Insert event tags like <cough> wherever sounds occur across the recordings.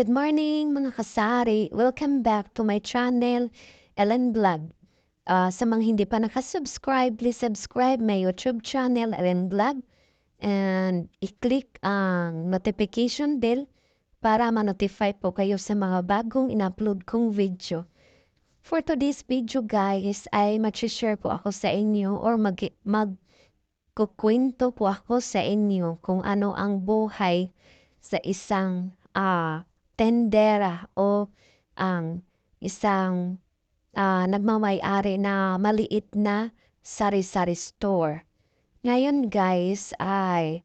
Good morning mga kasari! Welcome back to my channel, Ellen Vlog. Ah, sa mga hindi pa nakasubscribe, please subscribe my YouTube channel, Ellen Vlog. And i-click ang notification bell para ma-notify po kayo sa mga bagong in-upload kong video. For today's video guys, ay mag-share po ako sa inyo or mag, magkukwento po ako sa inyo kung ano ang buhay sa isang ah, tendera o ang isang ah, nagmamay-ari na maliit na sari-sari store. Ngayon guys ay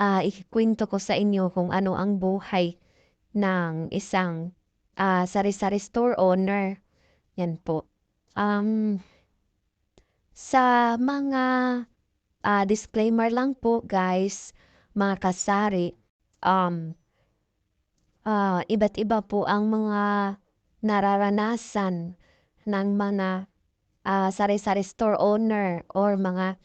ah, ikikwento ko sa inyo kung ano ang buhay ng isang ah, sari-sari store owner. Yan po. Um, sa mga ah, disclaimer lang po guys, mga kasari, um, ah, iba't iba po ang mga nararanasan ng mga ah, sari-sari store owner or mga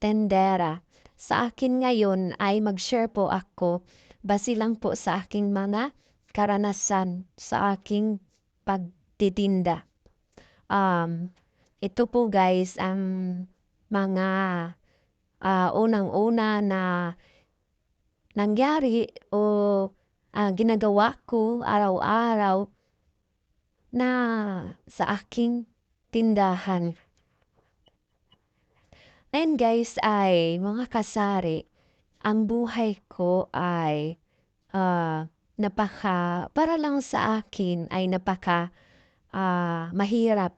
tendera. Sa akin ngayon ay mag-share po ako base lang po sa aking mga karanasan sa aking pagtitinda. Um, ito po guys ang mga ah, unang-una na nangyari o ah, ginagawa ko araw-araw na sa aking tindahan. Ayan guys ay mga kasari, ang buhay ko ay ah, napaka para lang sa akin ay napaka ah, mahirap.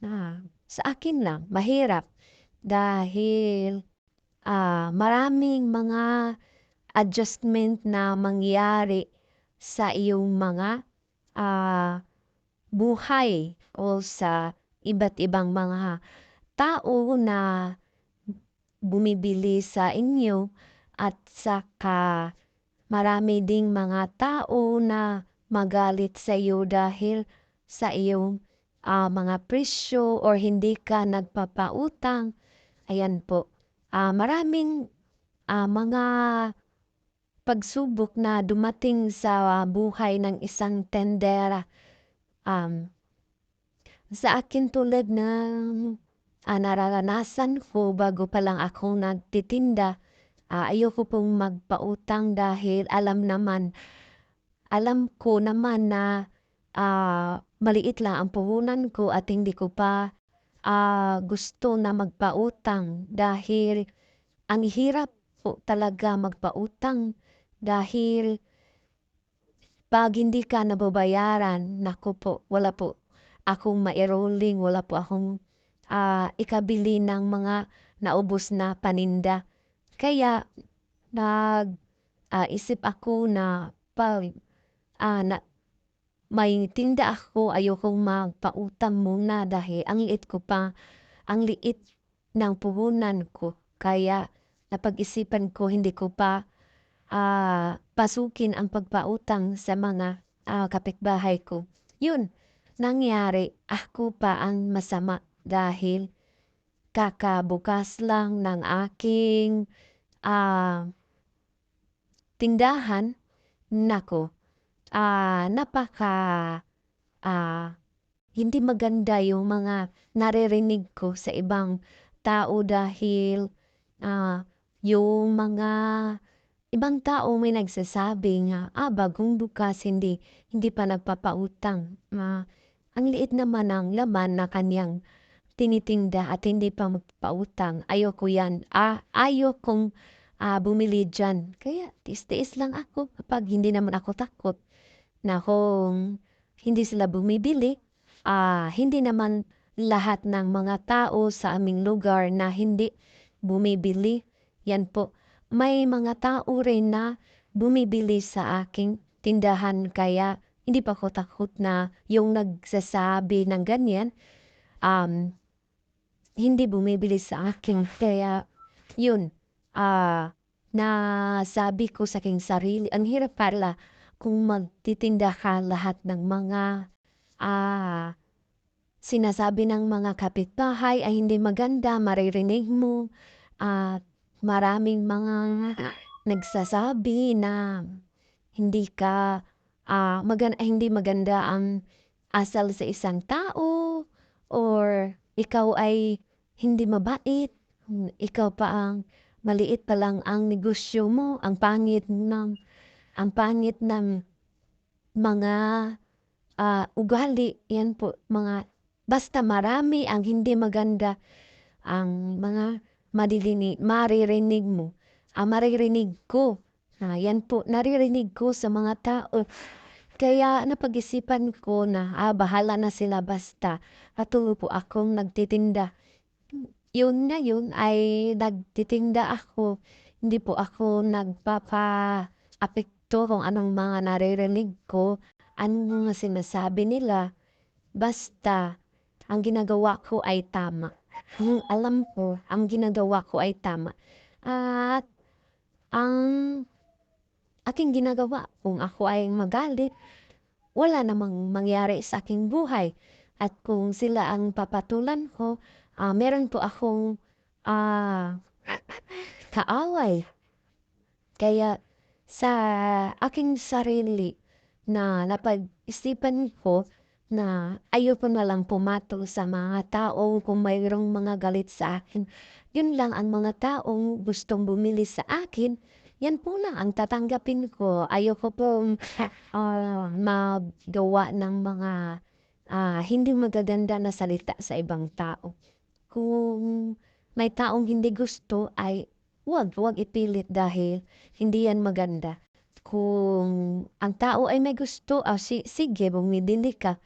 Na sa akin lang mahirap dahil ah, maraming mga adjustment na mangyari sa iyong mga ah, buhay o sa iba't ibang mga tao na bumibili sa inyo at saka marami ding mga tao na magalit sa iyo dahil sa iyong ah, mga presyo or hindi ka nagpapautang. Ayan po. Ah, maraming ah, mga pagsubok na dumating sa buhay ng isang tendera. Um, sa akin tulad ng ah, nararanasan ko bago pa lang ako nagtitinda, ah, ayoko pong magpautang dahil alam naman, alam ko naman na ah, maliit lang ang puhunan ko at hindi ko pa ah, gusto na magpautang dahil ang hirap po talaga magpautang dahil pag hindi ka nababayaran, naku po, wala po akong ma-enrolling, wala po akong ah, ikabili ng mga naubos na paninda. Kaya nag ah, isip ako na pag ah, na, may tinda ako, ayokong magpautang muna dahil ang liit ko pa, ang liit ng puhunan ko. Kaya napag-isipan ko hindi ko pa ah, pasukin ang pagpautang sa mga ah, kapitbahay ko. Yun, nangyari ako pa ang masama dahil kakabukas lang ng aking ah, tindahan, nako, ah, napaka ah, hindi maganda yung mga naririnig ko sa ibang tao dahil ah, yung mga ibang tao may nagsasabi nga, ah, bagong bukas hindi hindi pa nagpapautang. Ah, ang liit naman ng laman na kanyang tinitinda at hindi pa magpautang. Ayoko yan. Ah, ayokong ah, bumili dyan. Kaya tiis-tiis lang ako kapag hindi naman ako takot na kung hindi sila bumibili, ah, hindi naman lahat ng mga tao sa aming lugar na hindi bumibili. Yan po. May mga tao rin na bumibili sa aking tindahan kaya hindi pa ako takot na yung nagsasabi ng ganyan, um, hindi bumibili sa akin. Kaya yun, ah, nasabi ko sa aking sarili, ang hirap pala kung magtitinda ka lahat ng mga ah, sinasabi ng mga kapitbahay ay hindi maganda, maririnig mo at maraming mga nagsasabi na hindi ka, ah, magan hindi maganda ang asal sa isang tao or ikaw ay hindi mabait, ikaw pa ang maliit pa lang ang negosyo mo, ang pangit ng ang pangit ng mga, ah, ugali, yan po mga basta marami ang hindi maganda ang mga madidini maririnig mo, ang maririnig ko, ah, yan po naririnig ko sa mga tao. Kaya napag-isipan ko na, ah, bahala na sila basta patuloy po akong nagtitinda. Yun na yun ay nagtitinda ako, hindi po ako nagpapaapekto kung anong mga naririnig ko, anong mga sinasabi nila, basta ang ginagawa ko ay tama. Alam ko ang ginagawa ko ay tama at ang aking ginagawa kung ako ay magalit, wala namang mangyari sa aking buhay at kung sila ang papatulan ko, ah, meron po akong, ah, <laughs> kaaway. Kaya sa aking sarili na napag-isipan ko na ayoko na lang pumatol sa mga tao kung mayroong mga galit sa akin. Yun lang ang mga taong gustong bumili sa akin, yan po lang ang tatanggapin ko. Ayoko pong, <laughs> ah, magawa ng mga, ah, hindi magaganda na salita sa ibang tao. Kung may taong hindi gusto ay wag, wag ipilit dahil hindi yan maganda. Kung ang tao ay may gusto, ah, si sige bumibili ka.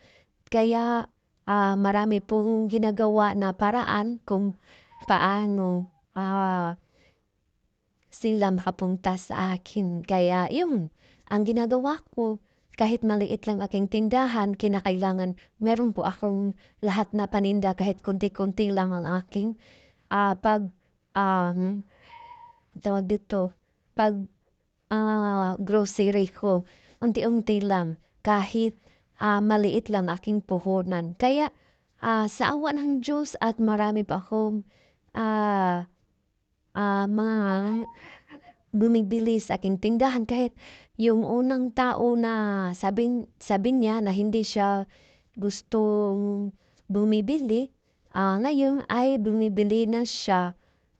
Kaya, ah, marami pong ginagawa na paraan kung paano, ah, sila makapunta sa akin. Kaya yun, ang ginagawa ko kahit maliit lang aking tindahan, kinakailangan meron po akong lahat na paninda kahit konti-konti lang ang aking, ah, pag, um, tawag dito, pag, ah, grocery ko, unti-unti lang. Kahit, ah, maliit lang aking puhunan. Kaya, ah, sa awa ng Diyos at marami pa akong, ah, ah, mga bumibili sa aking tindahan kahit yung unang tao na sabi sabi niya na hindi siya gustong bumibili, ah, ngayon ay bumibili na siya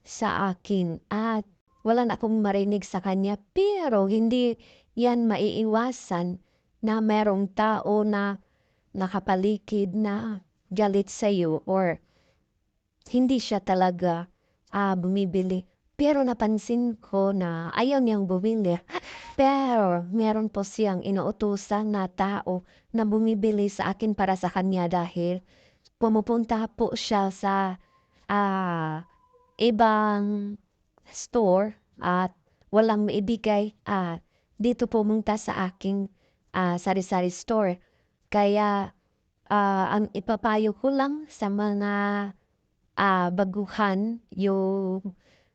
sa akin. At wala na akong marinig sa kanya. Pero hindi yan maiiwasan na merong tao na nakapaligid na galit sa'yo or hindi siya talaga, ah, bumibili. Pero napansin ko na ayaw niyang bumili. <laughs> Pero meron po siyang inuutusan na tao na bumibili sa akin para sa kanya dahil pumupunta po siya sa, ah, ibang store at walang maibigay, ah, dito pumunta sa aking, ah, sari-sari store. Kaya, ah, ang ipapayo ko lang sa mga, ah, baguhan yung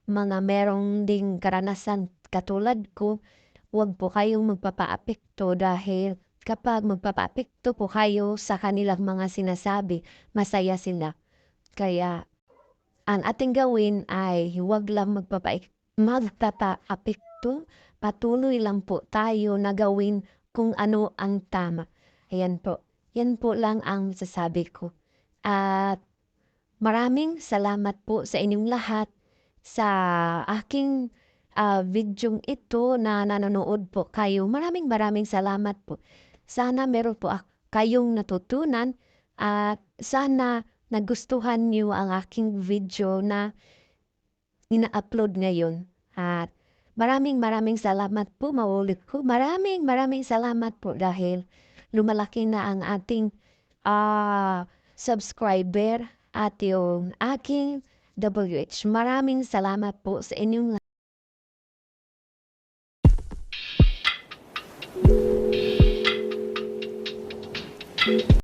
mga merong ding karanasan katulad ko, wag po kayong magpapaapekto dahil kapag magpapaapekto po kayo sa kanilang mga sinasabi, masaya sila. Kaya ang ating gawin ay huwag lang magpapaik magpapaapekto, patuloy lang po tayo na gawin kung ano ang tama. Ayan po, yan po lang ang masasabi ko. At maraming salamat po sa inyong lahat sa aking, ah, videong ito na nanonood po kayo. Maraming maraming salamat po. Sana meron po kayong natutunan at sana nagustuhan niyo ang aking video na ina-upload ngayon. At maraming maraming salamat po, maulit ko. Maraming maraming salamat po dahil lumalaki na ang ating uh, subscriber at yung aking WH. Maraming salamat po sa inyong lahat.